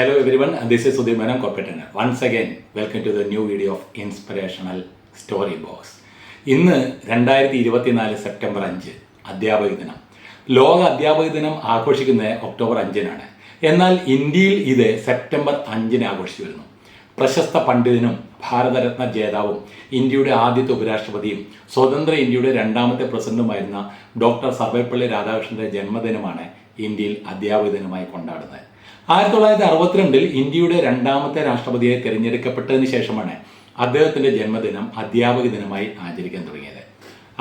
Hello everyone, this is Sudhir corporate trainer. Once again, welcome to the new video of Inspirational Story Box. ഇന്ന് രണ്ടായിരത്തി ഇരുപത്തിനാല് September അഞ്ച് അധ്യാപക ദിനം ലോക അധ്യാപക ദിനം ആഘോഷിക്കുന്നത് ഒക്ടോബർ അഞ്ചിനാണ് എന്നാൽ ഇന്ത്യയിൽ ഇത് സെപ്റ്റംബർ അഞ്ചിന് ആഘോഷിച്ചു വരുന്നു പ്രശസ്ത പണ്ഡിതനും ഭാരതരത്ന ജേതാവും ഇന്ത്യയുടെ ആദ്യത്തെ ഉപരാഷ്ട്രപതിയും സ്വതന്ത്ര ഇന്ത്യയുടെ രണ്ടാമത്തെ പ്രസിഡന്റുമായിരുന്ന ഡോക്ടർ സർവേപ്പള്ളി രാധാകൃഷ്ണന്റെ ജന്മദിനമാണ് ഇന്ത്യയിൽ അധ്യാപക ദിനമായി കൊണ്ടാടുന്നത് ആയിരത്തി തൊള്ളായിരത്തി അറുപത്തിരണ്ടിൽ ഇന്ത്യയുടെ രണ്ടാമത്തെ രാഷ്ട്രപതിയായി തിരഞ്ഞെടുക്കപ്പെട്ടതിന് ശേഷമാണ് അദ്ദേഹത്തിന്റെ ജന്മദിനം അധ്യാപക ദിനമായി ആചരിക്കാൻ തുടങ്ങിയത്.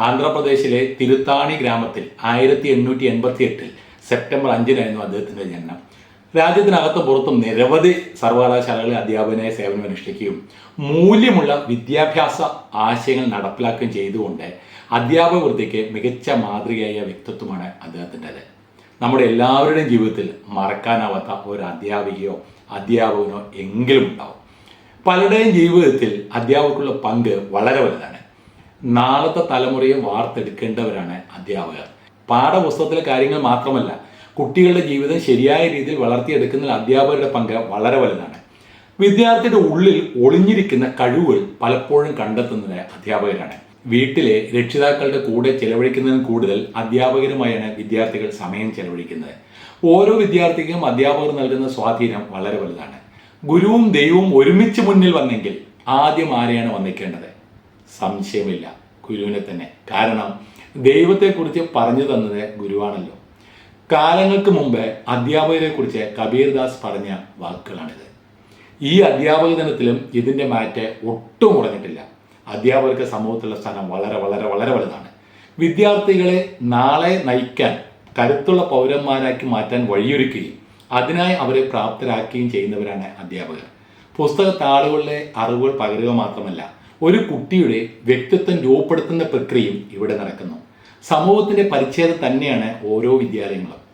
ആന്ധ്രാപ്രദേശിലെ തിരുത്താണി ഗ്രാമത്തിൽ ആയിരത്തി എണ്ണൂറ്റി എൺപത്തി എട്ടിൽ സെപ്റ്റംബർ അഞ്ചിനായിരുന്നു അദ്ദേഹത്തിന്റെ ജനനം. രാജ്യത്തിനകത്തും പുറത്തും നിരവധി സർവകലാശാലകളിൽ അധ്യാപകനായി സേവനമനുഷ്ഠിക്കുകയും മൂല്യമുള്ള വിദ്യാഭ്യാസ ആശയങ്ങൾ നടപ്പിലാക്കുകയും ചെയ്തുകൊണ്ട് അധ്യാപക വൃത്തിക്ക് മികച്ച മാതൃകയായ വ്യക്തിത്വമാണ് അദ്ദേഹത്തിന്റെത്. നമ്മുടെ എല്ലാവരുടെയും ജീവിതത്തിൽ മറക്കാനാവാത്ത ഒരു അധ്യാപികയോ അധ്യാപകനോ എങ്കിലും ഉണ്ടാവും. പലരുടെയും ജീവിതത്തിൽ അധ്യാപകർക്കുള്ള പങ്ക് വളരെ വലുതാണ്. നാളത്തെ തലമുറയെ വാർത്തെടുക്കേണ്ടവരാണ് അധ്യാപകർ. പാഠപുസ്തകത്തിലെ കാര്യങ്ങൾ മാത്രമല്ല കുട്ടികളുടെ ജീവിതം ശരിയായ രീതിയിൽ വളർത്തിയെടുക്കുന്നതിൽ അധ്യാപകരുടെ പങ്ക് വളരെ വലുതാണ്. വിദ്യാർത്ഥിയുടെ ഉള്ളിൽ ഒളിഞ്ഞിരിക്കുന്ന കഴിവുകൾ പലപ്പോഴും കണ്ടെത്തുന്നത് അധ്യാപകരാണ്. വീട്ടിലെ രക്ഷിതാക്കളുടെ കൂടെ ചെലവഴിക്കുന്നതിന് കൂടുതൽ അധ്യാപകരുമായാണ് വിദ്യാർത്ഥികൾ സമയം ചെലവഴിക്കുന്നത്. ഓരോ വിദ്യാർത്ഥിക്കും അധ്യാപകർ നൽകുന്ന സ്വാധീനം വളരെ വലുതാണ്. ഗുരുവും ദൈവവും ഒരുമിച്ച് മുന്നിൽ വന്നെങ്കിൽ ആദ്യം ആരെയാണ് വന്നിക്കേണ്ടത്? സംശയമില്ല. ഗുരുവിനെ തന്നെ. കാരണം ദൈവത്തെക്കുറിച്ച് പറഞ്ഞു തന്നത് ഗുരുവാണല്ലോ. കാലങ്ങൾക്ക് മുമ്പ് അധ്യാപകരെക്കുറിച്ച് കബീർദാസ് പറഞ്ഞ വാക്കുകളാണിത്. ഈ അധ്യാപക ദിനത്തിലും ഇതിന്റെ മാറ്റ് ഒട്ടും കുറഞ്ഞിട്ടില്ല. അധ്യാപകർക്ക് സമൂഹത്തിലുള്ള സ്ഥാനം വളരെ വളരെ വളരെ വലുതാണ്. വിദ്യാർത്ഥികളെ നാളെ നയിക്കാൻ കരുത്തുള്ള പൗരന്മാരാക്കി മാറ്റാൻ വഴിയൊരുക്കുകയും അതിനായി അവരെ പ്രാപ്തരാക്കുകയും ചെയ്യുന്നവരാണ് അധ്യാപകർ. പുസ്തക താളുകളിലെ അറിവുകൾ പകരുക മാത്രമല്ല ഒരു കുട്ടിയുടെ വ്യക്തിത്വം രൂപപ്പെടുത്തുന്ന പ്രക്രിയയും ഇവിടെ നടക്കുന്നു. സമൂഹത്തിന്റെ പരിച്ഛേദം തന്നെയാണ് ഓരോ വിദ്യാലയങ്ങളും.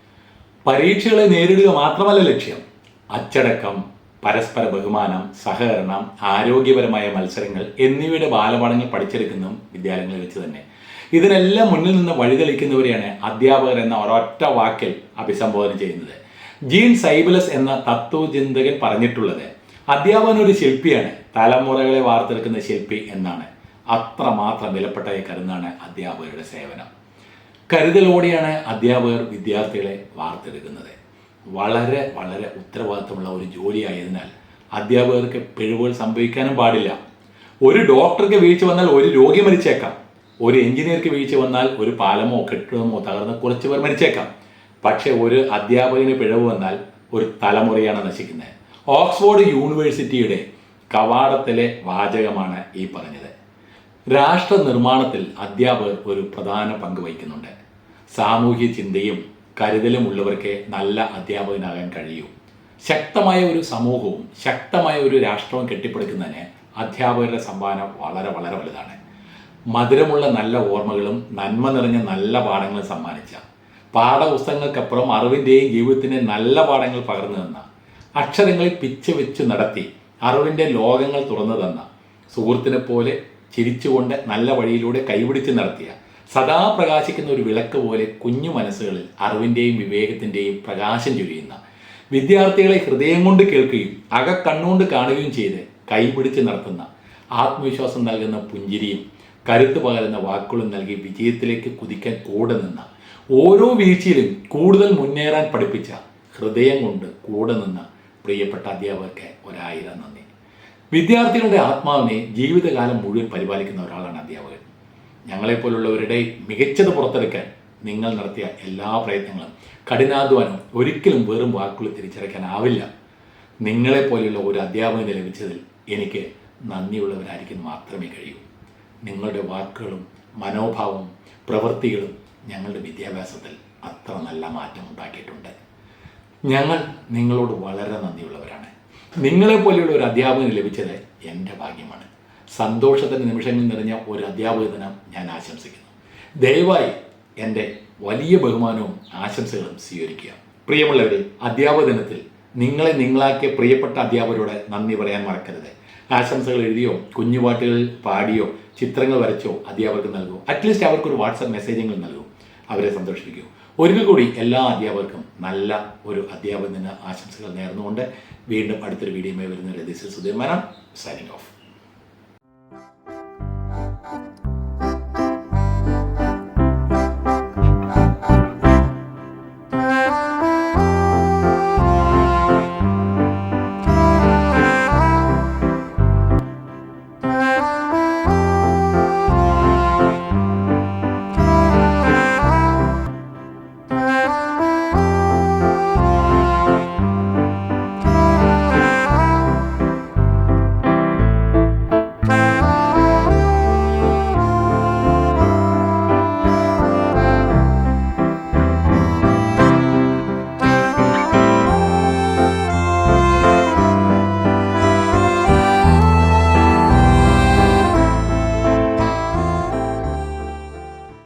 പരീക്ഷകളെ നേരിടുക മാത്രമല്ല ലക്ഷ്യം. അച്ചടക്കം പരസ്പര ബഹുമാനം സഹകരണം ആരോഗ്യപരമായ മത്സരങ്ങൾ എന്നിവയുടെ ബാലപാഠങ്ങൾ പഠിച്ചെടുക്കുന്നതും വിദ്യാലയങ്ങളിൽ വെച്ച് തന്നെ. ഇതിനെല്ലാം മുന്നിൽ നിന്ന് വഴിതെളിക്കുന്നവരെയാണ് അധ്യാപകർ എന്ന ഒരൊറ്റ വാക്കിൽ അഭിസംബോധന ചെയ്യുന്നത്. ജീൻ സൈബലസ് എന്ന തത്വചിന്തകൻ പറഞ്ഞിട്ടുള്ളത് അധ്യാപകൻ ഒരു ശില്പിയാണ് തലമുറകളെ വാർത്തെടുക്കുന്ന ശില്പി എന്നാണ്. അത്രമാത്രം വിലപ്പെട്ടതായി കരുതാണ് അധ്യാപകരുടെ സേവനം. കരുതലോടെയാണ് അധ്യാപകർ വിദ്യാർത്ഥികളെ വാർത്തെടുക്കുന്നത്. വളരെ വളരെ ഉത്തരവാദിത്തമുള്ള ഒരു ജോലിയായതിനാൽ അധ്യാപകർക്ക് പിഴവുകൾ സംഭവിക്കാനും പാടില്ല. ഒരു ഡോക്ടർക്ക് വീഴ്ച വന്നാൽ ഒരു രോഗി മരിച്ചേക്കാം. ഒരു എഞ്ചിനീയർക്ക് വീഴ്ച വന്നാൽ ഒരു പാലമോ കെട്ടിടമോ തകർന്ന് കുറച്ച് പേർ മരിച്ചേക്കാം. പക്ഷേ ഒരു അധ്യാപകന് പിഴവ് വന്നാൽ ഒരു തലമുറയാണ് നശിക്കുന്നത്. ഓക്സ്ഫോർഡ് യൂണിവേഴ്സിറ്റിയുടെ കവാടത്തിലെ വാചകമാണ് ഈ പറഞ്ഞത്. രാഷ്ട്ര നിർമ്മാണത്തിൽ അധ്യാപകർ ഒരു പ്രധാന പങ്ക് വഹിക്കുന്നുണ്ട്. സാമൂഹ്യ ചിന്തയും കരുതലും ഉള്ളവർക്ക് നല്ല അധ്യാപകനാകാൻ കഴിയൂ. ശക്തമായ ഒരു സമൂഹവും ശക്തമായ ഒരു രാഷ്ട്രവും കെട്ടിപ്പടുക്കുന്നതിന് അധ്യാപകരുടെ സംഭാവന വളരെ വളരെ വലുതാണ്. മധുരമുള്ള നല്ല ഓർമ്മകളും നന്മ നിറഞ്ഞ നല്ല പാഠങ്ങളും സമ്മാനിച്ച. പാഠപുസ്തകങ്ങൾക്കപ്പുറം അറിവിന്റെയും ജീവിതത്തിന് നല്ല പാഠങ്ങൾ പകർന്നു തന്ന. അക്ഷരങ്ങളിൽ പിച്ച് വെച്ച് നടത്തി അറിവിന്റെ ലോകങ്ങൾ തുറന്നു തന്ന. സുഹൃത്തിനെ പോലെ ചിരിച്ചുകൊണ്ട് നല്ല വഴിയിലൂടെ കൈപിടിച്ച് നടത്തിയ. സദാ പ്രകാശിക്കുന്ന ഒരു വിളക്ക് പോലെ കുഞ്ഞു മനസ്സുകളിൽ അറിവിന്റെയും വിവേകത്തിന്റെയും പ്രകാശം ചൊരിയുന്ന. വിദ്യാർത്ഥികളെ ഹൃദയം കൊണ്ട് കേൾക്കുകയും അക കണ്ണുകൊണ്ട് കാണുകയും ചെയ്ത് കൈപിടിച്ച് നടത്തുന്ന. ആത്മവിശ്വാസം നൽകുന്ന പുഞ്ചിരിയും കരുത്ത് പകരുന്ന വാക്കുകളും നൽകി വിജയത്തിലേക്ക് കുതിക്കാൻ കൂടെ നിന്ന. ഓരോ വീഴ്ചയിലും കൂടുതൽ മുന്നേറാൻ പഠിപ്പിച്ച ഹൃദയം കൊണ്ട് കൂടെ നിന്ന പ്രിയപ്പെട്ട അധ്യാപകർക്ക് ഒരായിരം നന്ദി. വിദ്യാർത്ഥികളുടെ ആത്മാവിനെ ജീവിതകാലം മുഴുവൻ പരിപാലിക്കുന്ന ഒരാളാണ് അധ്യാപകൻ. ഞങ്ങളെപ്പോലുള്ളവരുടെ മികച്ചത് പുറത്തെടുക്കാൻ നിങ്ങൾ നടത്തിയ എല്ലാ പ്രയത്നങ്ങളും കഠിനാധ്വാനം ഒരിക്കലും വെറും വാക്കുകൾ തിരിച്ചടയ്ക്കാനാവില്ല നിങ്ങളെപ്പോലെയുള്ള ഒരു അധ്യാപകന് ലഭിച്ചതിൽ എനിക്ക് നന്ദിയുള്ളവരായിരിക്കും മാത്രമേ കഴിയൂ. നിങ്ങളുടെ വാക്കുകളും മനോഭാവവും പ്രവൃത്തികളും ഞങ്ങളുടെ വിദ്യാഭ്യാസത്തിൽ അത്ര നല്ല മാറ്റം ഉണ്ടാക്കിയിട്ടുണ്ട്. ഞങ്ങൾ നിങ്ങളോട് വളരെ നന്ദിയുള്ളവരാണ്. നിങ്ങളെപ്പോലെയുള്ള ഒരു അധ്യാപകന് ലഭിച്ചത് എന്റെ ഭാഗ്യമാണ്. സന്തോഷത്തിന്റെ നിമിഷങ്ങൾ നിറഞ്ഞ ഒരു അധ്യാപക ദിനം ഞാൻ ആശംസിക്കുന്നു. ദയവായി എന്റെ വലിയ ബഹുമാനവും ആശംസകളും സ്വീകരിക്കുക. പ്രിയമുള്ളവരെ അധ്യാപക ദിനത്തിൽ നിങ്ങളെ നിങ്ങളാക്കിയ പ്രിയപ്പെട്ട അധ്യാപകരോട് നന്ദി പറയാൻ മറക്കരുത്. ആശംസകൾ എഴുതിയോ കുഞ്ഞുപാട്ടുകൾ പാടിയോ ചിത്രങ്ങൾ വരച്ചോ അധ്യാപകർക്ക് നൽകൂ. അറ്റ്ലീസ്റ്റ് അവർക്കൊരു വാട്സപ്പ് മെസ്സേജുകൾ നൽകൂ. അവരെ സന്തോഷിപ്പിക്കൂ. ഒരിക്കൽ കൂടി എല്ലാ അധ്യാപകർക്കും നല്ല ഒരു അധ്യാപന ആശംസകൾ നേർന്നുകൊണ്ട് വീണ്ടും അടുത്തൊരു വീഡിയോയുമായി വരുന്ന this is Sudhir Menon signing off